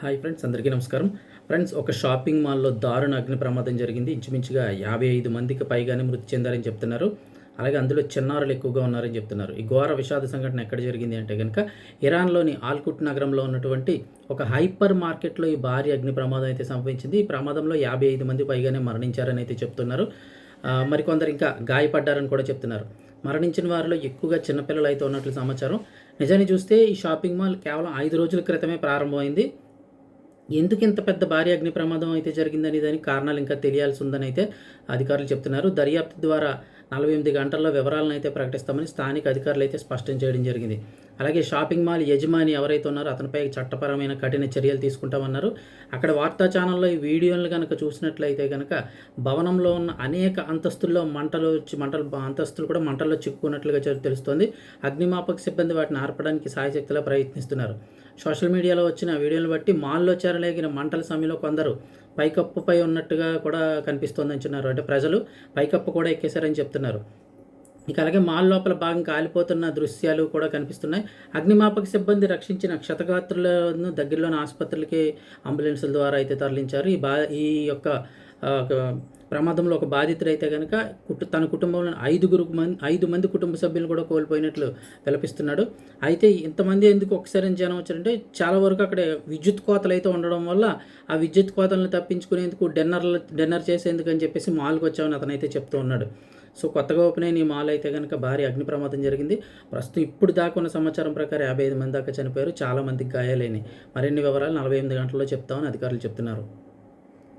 Hi friends అందరికీ నమస్కారం. Friends ఒక షాపింగ్ మాల్లో దారుణ అగ్ని ప్రమాదం జరిగింది. ఇంచుమించుగా యాభై ఐదు మందికి పైగానే మృతి చెందారని చెప్తున్నారు. అలాగే అందులో చిన్నారులు ఎక్కువగా ఉన్నారని చెప్తున్నారు. ఈ ఘోర విషాద సంఘటన ఎక్కడ జరిగింది అంటే కనుక ఇరాన్లోని ఆల్కుట్ నగరంలో ఉన్నటువంటి ఒక హైపర్ మార్కెట్లో ఈ భారీ అగ్ని ప్రమాదం అయితే సంభవించింది. ఈ ప్రమాదంలో యాభై ఐదు మంది పైగానే మరణించారని అయితే చెప్తున్నారు. మరికొందరు ఇంకా గాయపడ్డారని కూడా చెప్తున్నారు. మరణించిన వారిలో ఎక్కువగా చిన్నపిల్లలు అయితే ఉన్నట్లు సమాచారం. నిజాన్ని చూస్తే ఈ షాపింగ్ మాల్ కేవలం ఐదు రోజుల క్రితమే ప్రారంభమైంది. ఎందుకు ఇంత పెద్ద భారీ అగ్ని ప్రమాదం అయితే జరిగిందని దానికి కారణాలు ఇంకా తెలియాల్సి ఉందని అయితే అధికారులు చెప్తున్నారు. దర్యాప్తు ద్వారా నలభై ఎనిమిది గంటల్లో వివరాలను అయితే ప్రకటిస్తామని స్థానిక అధికారులు అయితే స్పష్టం చేయడం జరిగింది. అలాగే షాపింగ్ మాల్ యజమాని ఎవరైతే ఉన్నారో అతనిపై చట్టపరమైన కఠిన చర్యలు తీసుకుంటామన్నారు. అక్కడ వార్తా ఛానల్లో ఈ వీడియోలు కనుక చూసినట్లయితే కనుక భవనంలో ఉన్న అనేక అంతస్తుల్లో మంటలు వచ్చి మంటలు అంతస్తులు కూడా మంటల్లో చిక్కుకున్నట్లుగా తెలుస్తోంది. అగ్నిమాపక సిబ్బంది వాటిని ఆర్పడానికి సాయశక్తిలా ప్రయత్నిస్తున్నారు. సోషల్ మీడియాలో వచ్చిన వీడియోలు బట్టి మాల్లో చేరలేగిన మంటల సమయంలో కొందరు పైకప్పుపై ఉన్నట్టుగా కూడా కనిపిస్తోందని అంటున్నారు అంటే ప్రజలు పైకప్పు కూడా ఎక్కేశారని చెప్తున్నారు. ఇక అలాగే మాల్ లోపల భాగం కాలిపోతున్న దృశ్యాలు కూడా కనిపిస్తున్నాయి. అగ్నిమాపక సిబ్బంది రక్షించిన క్షతగాత్రులను దగ్గరలోని ఆసుపత్రులకి అంబులెన్సుల ద్వారా అయితే తరలించారు. ఈ బా ఈ యొక్క ప్రమాదంలో ఒక బాధితుడైతే కనుక కుటు తన కుటుంబంలో ఐదుగురు మంది ఐదు మంది కుటుంబ సభ్యులు కూడా కోల్పోయినట్లు పిలిపిస్తున్నాడు అయితే ఇంతమంది ఎందుకు ఒకసారి జనం వచ్చారంటే చాలా వరకు అక్కడ విద్యుత్ కోతలు అయితే ఉండడం వల్ల ఆ విద్యుత్ కోతలను తప్పించుకునేందుకు డిన్నర్లు డిన్నర్ చేసేందుకు అని చెప్పేసి మాల్కి వచ్చామని అతనైతే చెప్తూ ఉన్నాడు. సో కొత్తగా ఓపెన్ అయిన ఈ మాల్ అయితే కనుక భారీ అగ్ని ప్రమాదం జరిగింది. ప్రస్తుతం ఇప్పుడు దాకా ఉన్న సమాచారం ప్రకారం యాభై ఐదు మంది దాకా చనిపోయారు. చాలామంది గాయాలైనాయి. మరిన్ని వివరాలు నలభై ఎనిమిది గంటల్లో చెప్తామని అధికారులు చెప్తున్నారు.